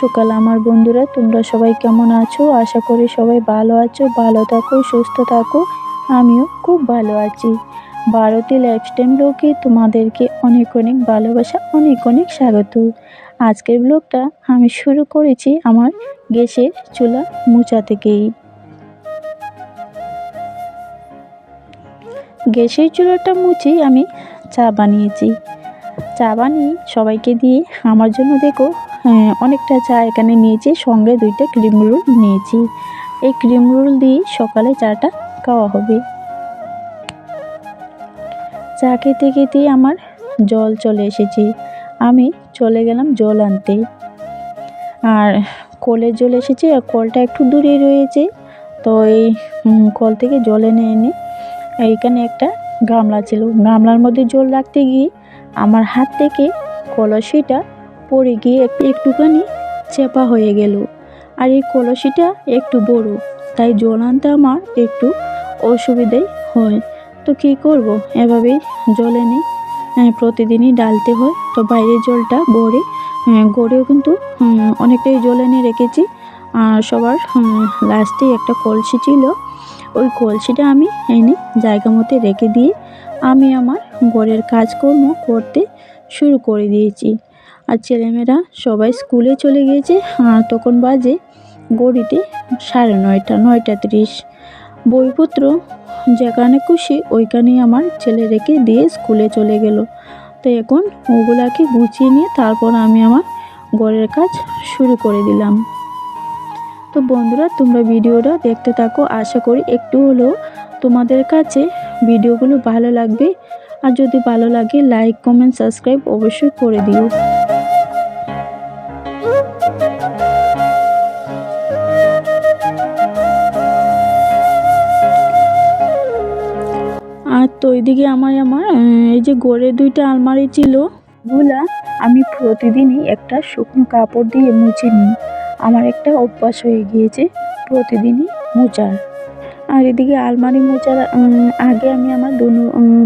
সকাল। আমার বন্ধুরা, তোমরা সবাই কেমন আছো? আশা করি সবাই ভালো আছো, ভালো থাকো, সুস্থ থাকো। আমিও খুব ভালো আছি। ভারতী লাইফস্টাইল ব্লগে তোমাদেরকে অনেক অনেক ভালোবাসা, অনেক অনেক স্বাগত। আজকের ব্লগটা আমি শুরু করেছি আমার গ্যাসের চুলা মোচা থেকেই। গ্যাসের চুলাটা মুছেই আমি চা বানিয়েছি। চা বানিয়ে সবাইকে দিয়ে আমার জন্য দেখো অনেকটা চা এখানে নিয়েছি। সঙ্গে দুইটা ক্রিম রোল নিয়েছি। এই ক্রিম রোল দিয়ে সকালে চাটা খাওয়া হবে। চা খেতে খেতে আমার জল চলে এসেছে। আমি চলে গেলাম জল আনতে। আর কলের জল এসেছে আর কলটা একটু দূরে রয়েছে। তো এই কল থেকে জল এনে এনে এইখানে একটা গামলা ছিল। গামলার মধ্যে জল রাখতে গিয়ে আমার হাত থেকে কলসিটা পড়ে গিয়ে একটু একটুখানি চেপা হয়ে গেল। আর এই কলসিটা একটু বড়, তাই জল আনতে আমার একটু অসুবিধাই হয়। তো কী করব? এভাবেই জল এনে প্রতিদিনই ডালতে হয়। তো বাইরের জলটা গড়ে গড়েও কিন্তু অনেকটাই জল এনে রেখেছি। আর সবার লাস্টে একটা কলসি ছিল। ওই কলসিটা আমি এনে জায়গা মতো রেখে দিয়ে আমি আমার ঘরের কাজকর্ম করতে শুরু করে দিয়েছি। আর ছেলেমেয়েরা সবাই স্কুলে চলে গিয়েছে। তখন বাজে গড়িতে সাড়ে নয়টা নয়টা তিরিশ। বইপত্র যেখানে খুশি ওইখানেই আমার ছেলে রেখে দিয়ে স্কুলে চলে গেল। তো এখন ওগুলাকে গুছিয়ে নিয়ে তারপর আমি আমার ঘরের কাজ শুরু করে দিলাম। তো বন্ধুরা, তোমরা ভিডিওটা দেখতে থাকো। আশা করি একটু হলেও তোমাদের কাছে ভিডিওগুলো ভালো লাগবে। আর যদি ভালো লাগে লাইক কমেন্ট সাবস্ক্রাইব অবশ্যই করে দিও। ওইদিকে আমার আমার এই যে গোড়ের দুইটা আলমারি ছিল। গুলা আমি প্রতিদিনই একটা শুকনো কাপড় দিয়ে মুছে নিই। আমার একটা অভ্যাস হয়ে গিয়েছে প্রতিদিনই মোচার। আর এদিকে আলমারি মোচার আগে আমি আমার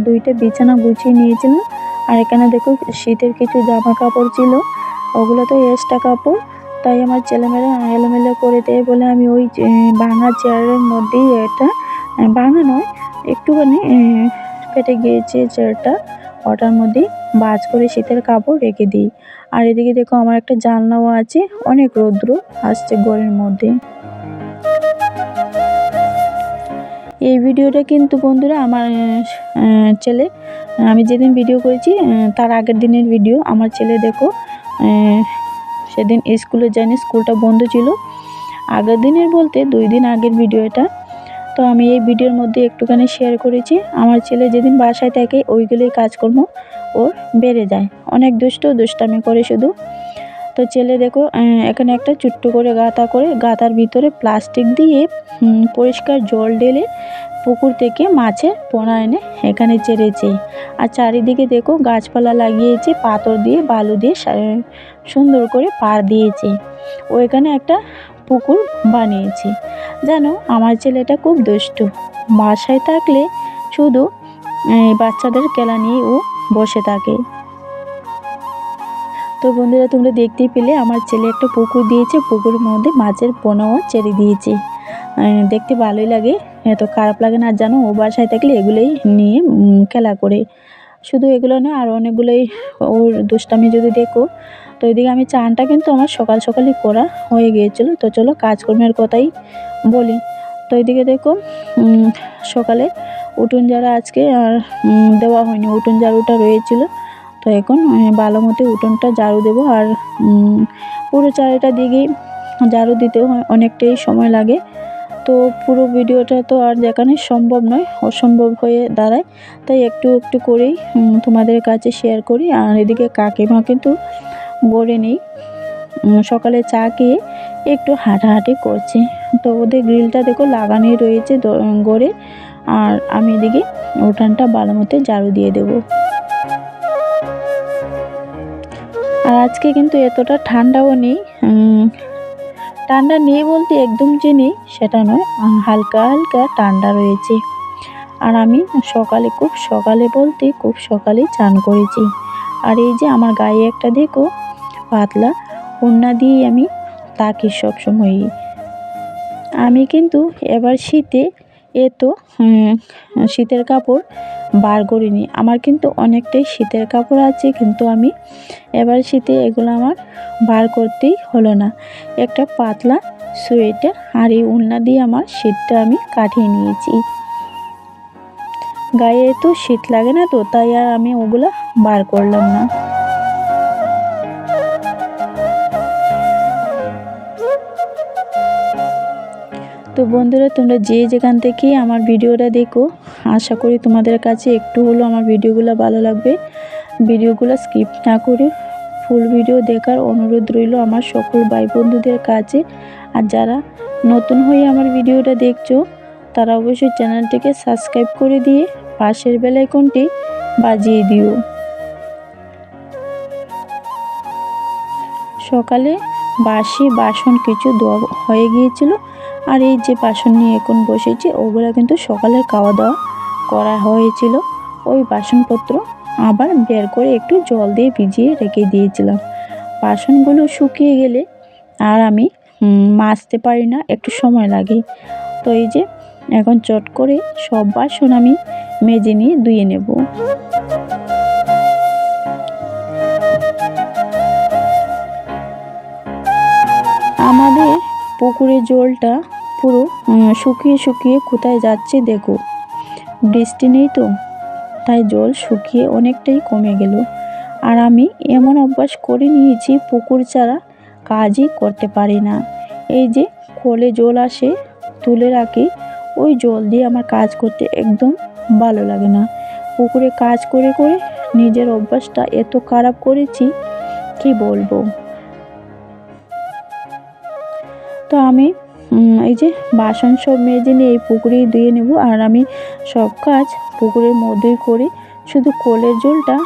দুইটা বিছানা গুছিয়ে নিয়েছিলাম। আর এখানে দেখো শীতের কিছু জামা কাপড় ছিল, ওগুলো তো এক্সট্রা কাপড়। তাই আমার ছেলেমেয়েরা এলোমেলো করে দেয় বলে আমি ওই ভাঙা চেয়ারের মধ্যেই এটা ভাঙা নয়, একটুখানি কেটে গিয়েছে চেয়ারটা ওটার মধ্যে বাজ করে শীতের কাপড় রেখে দিই। আর এদিকে দেখো আমার একটা জানলাও আছে, অনেক রৌদ্র আসছে ঘরের মধ্যে। এই ভিডিওটা কিন্তু বন্ধুরা আমার ছেলে, আমি যেদিন ভিডিও করেছি তার আগের দিনের ভিডিও আমার ছেলে দেখো সেদিন স্কুলে যায়নি, স্কুলটা বন্ধ ছিল। আগের দিনের বলতে দুই দিন আগের ভিডিও এটা। তো আমি এই ভিডিওর মধ্যে একটুখানি শেয়ার করেছি। আমার ছেলে যেদিন বাসায় থাকে, ওইগুলোই কাজকর্ম ওর বেড়ে যায়। অনেক দুষ্ট দুষ্টামি করে শুধু। তো ছেলে দেখো এখানে একটা ছোট্ট করে গাঁথা করে, গাঁথার ভিতরে প্লাস্টিক দিয়ে পরিষ্কার জল ঢেলে পুকুর থেকে মাছের পোনা এনে এখানে চেড়েছে। আর চারিদিকে দেখো গাছপালা লাগিয়েছে, পাথর দিয়ে, বালু দিয়ে সুন্দর করে পার দিয়েছে। ও এখানে একটা পুকুর বানিয়েছে। জানো আমার ছেলেটা খুব দুষ্টু। বাসায় থাকলে শুধু বাচ্চাদের খেলা নিয়ে ও বসে থাকে। তো বন্ধুরা, তোমরা দেখতেই পেলে আমার ছেলে একটা পুকুর দিয়েছে। পুকুরের মধ্যে মাছের পোনাও ছেড়ে দিয়েছে। দেখতে ভালোই লাগে। এত খারাপ লাগে না জানো ও বাসায় থাকলে এগুলোই নিয়ে খেলা করে। শুধু এগুলো না আর অনেকগুলোই ওর দুষ্টামি যদি দেখো তো ওইদিকে আমি চানটা কিন্তু আমার সকাল সকালই করা হয়ে গিয়েছিল। তো চলো কাজকর্মের কথাই বলি। তো ওইদিকে দেখো সকালে উঠোন ঝাড়া আজকে আর দেওয়া হয়নি। উঠোন ঝাড়ুটা রয়েছিল। তো এখন ভালো মতো উঠোনটা ঝাড়ু দেবো আর পুরো চারিটা দিকেই ঝাড়ু দিতেও অনেকটাই সময় লাগে। তো পুরো ভিডিওটা তো আর দেখানো সম্ভব নয়, অসম্ভব হয়ে দাঁড়ায়। তাই একটু একটু করেই তোমাদের কাছে শেয়ার করি। আর এদিকে কাকিমা কিন্তু গড়ে নেই। সকালে চা খেয়ে একটু হাঁটাহাঁটি করছে। তো ওদের গ্রিলটা দেখো লাগানোই রয়েছে গড়ে। আর আমি এদিকে উঠানটা ভালো মতো ঝাড়ু দিয়ে দেবো। আর আজকে কিন্তু এতটা ঠান্ডাও নেই। ঠান্ডা নেই বলতে একদম যে নেই সেটা নয়। হালকা হালকা ঠান্ডা রয়েছে। আর আমি সকালে, খুব সকালে বলতে খুব সকালে চান করেছি। আর এই যে আমার গায়ে একটা দেখো, পাতলা, ওড়না দিয়েই আমি থাকি সবসময়ই আমি কিন্তু এবার শীতে এত শীতের কাপড় বার করিনি। আমার কিন্তু অনেকটাই শীতের কাপড় আছে, কিন্তু আমি এবার শীতে এগুলো আমার বার করতেই হলো না। একটা পাতলা সোয়েটার আর এই উলনা দিয়ে আমার শীতটা আমি কাটিয়ে নিয়েছি। গায়ে তো শীত লাগে না তো, তাই আর আমি ওগুলো বার করলাম না। তো বন্ধুরা, তোমরা যে যেখান থেকে আমার ভিডিওটা দেখো, আশা করি তোমাদের কাছে একটু হলো আমার ভিডিওগুলো ভালো লাগবে। ভিডিওগুলো স্কিপ না করে ফুল ভিডিও দেখার অনুরোধ রইল আমার সকল ভাই বন্ধুদের কাছে। আর যারা নতুন হয়ে আমার ভিডিওটা দেখছ তারা অবশ্যই চ্যানেলটিকে সাবস্ক্রাইব করে দিয়ে পাশের বেলাইকনটি বাজিয়ে দিও। সকালে বাসি বাসন কিছু ধোয়া হয়ে গিয়েছিল আর এই যে বাসন নিয়ে এখন বসেছি, ওগুলো কিন্তু সকালের খাওয়া দাওয়া করা হয়েছিল। ওই বাসনপত্র আবার বের করে একটু জল দিয়ে ভিজিয়ে রেখে দিয়েছিলাম। বাসনগুলো শুকিয়ে গেলে আর আমি মাজতে পারি না, একটু সময় লাগে। তো এই যে এখন চট করে সব বাসন আমি মেজে নিয়ে ধুয়ে নেব। আমাদের পুকুরের জলটা পুরো শুকিয়ে শুকিয়ে কোথায় যাচ্ছে দেখো। বৃষ্টি নেই তো, তাই জল শুকিয়ে অনেকটাই কমে গেল। আর আমি এমন অভ্যাস করে নিয়েছি পুকুর ছাড়া কাজই করতে পারি না। এই যে কলে জল আসে, তুলে রাখি ওই জল দিয়ে আমার কাজ করতে একদম ভালো লাগে না। পুকুরে কাজ করে করে নিজের অভ্যাসটা এত খারাপ করেছি, কি বলব? তো আমি এই যে বাসন সব মেজে নিয়ে এই পুকুরেই ধুয়ে নেব। আর আমি সব কাজ পুকুরের মধ্যেই করি শুধু কলের জলটা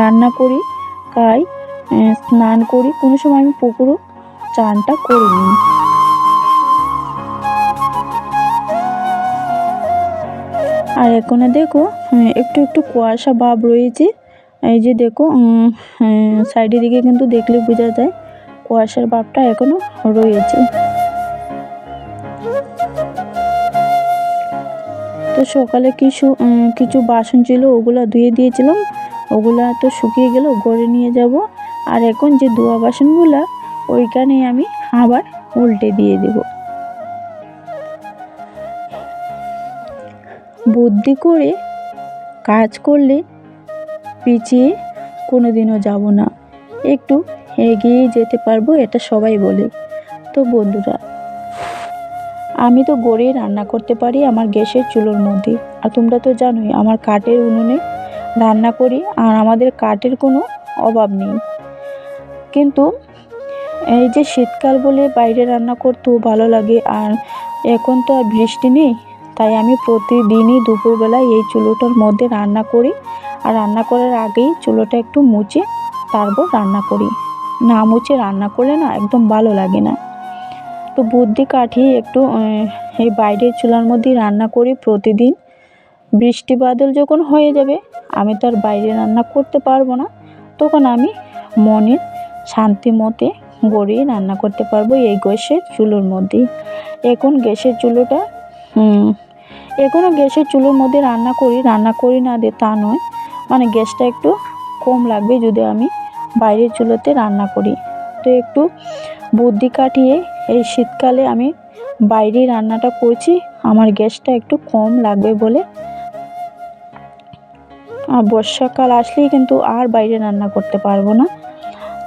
রান্না করি, খাই স্নান করি। কোনো সময় আমি পুকুরও চানটা করিনি। আর এখানে দেখো একটু একটু কুয়াশা ভাব রয়েছে। এই যে দেখো সাইডের দিকে কিন্তু দেখলে বোঝা যায় কুয়াশার ভাবটা এখনও রয়েছে। তো সকালে কিছু কিছু বাসন ছিল, ওগুলো ধুয়ে দিয়েছিলাম। ওগুলা তো শুকিয়ে গেল, গড়ে নিয়ে যাব। আর এখন যে ধোয়া বাসনগুলো, ওইখানে আমি আবার উল্টে দিয়ে দেব। বুদ্ধি করে কাজ করলে পিছিয়ে কোনো দিনও যাব না। একটু এগিয়ে যেতে পারব, এটা সবাই বলে। তো বন্ধুরা, আমি তো গড়ে রান্না করতে পারি আমার গ্যাসের চুলোর মধ্যে। আর তোমরা তো জানোই, আমার কাঠের উনুনে রান্না করি আর আমাদের কাঠের কোনো অভাব নেই। কিন্তু এই যে শীতকাল বলে বাইরে রান্না করতেও ভালো লাগে আর এখন তো আর বৃষ্টি নেই তাই আমি প্রতিদিনই দুপুরবেলায় এই চুলোটার মধ্যে রান্না করি। আর রান্না করার আগেই চুলোটা একটু মুছে তারপর রান্না করি। না মুছে রান্না করলে না একদম ভালো লাগে না। তো বুদ্ধি কাঠিয়ে একটু এই বাইরের চুলার মধ্যেই রান্না করি প্রতিদিন। বৃষ্টি বাদল যখন হয়ে যাবে, আমি তো আর বাইরে রান্না করতে পারব না। তখন আমি মনের শান্তি মতে গড়িয়ে রান্না করতে পারব এই গ্যাসের চুলোর মধ্যেই। এখন গ্যাসের চুলোটা এখনও গ্যাসের চুলোর মধ্যে রান্না করি রান্না করি না দে, তা নয়। মানে গ্যাসটা একটু কম লাগবে যদি আমি বাইরের চুলোতে রান্না করি। তো একটু বুদ্ধি কাটিয়ে এই শীতকালে আমি বাইরে রান্নাটা করছি, আমার গ্যাসটা একটু কম লাগবে বলে। আর বর্ষাকাল আসলেই কিন্তু আর বাইরে রান্না করতে পারব না।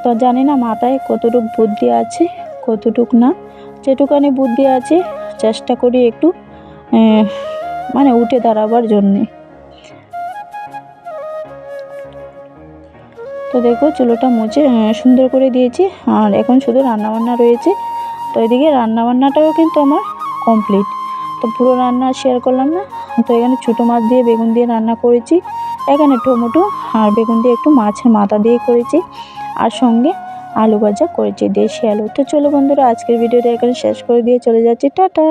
তো জানি না মাথায় কতটুক বুদ্ধি আছে, কতটুক না। যেটুকানি বুদ্ধি আছে, চেষ্টা করি একটু মানে উঠে দাঁড়াবার জন্যে। তো দেখো চুলোটা মুছে সুন্দর করে দিয়েছি, আর এখন শুধু রান্নাবান্না রয়েছে। তো এদিকে রান্নাবান্নাটাও কিন্তু আমার কমপ্লিট। তো পুরো রান্না শেয়ার করলাম না। তো এখানে ছোটো মাছ দিয়ে বেগুন দিয়ে রান্না করেছি। এখানে টমেটো আর বেগুন দিয়ে একটু মাছের মাথা দিয়ে করেছি। আর সঙ্গে আলু ভাজা করেছি দেশি আলু। তো চলো বন্ধুরা, আজকের ভিডিওটা এখানে শেষ করে দিয়ে চলে যাচ্ছি। টাটা!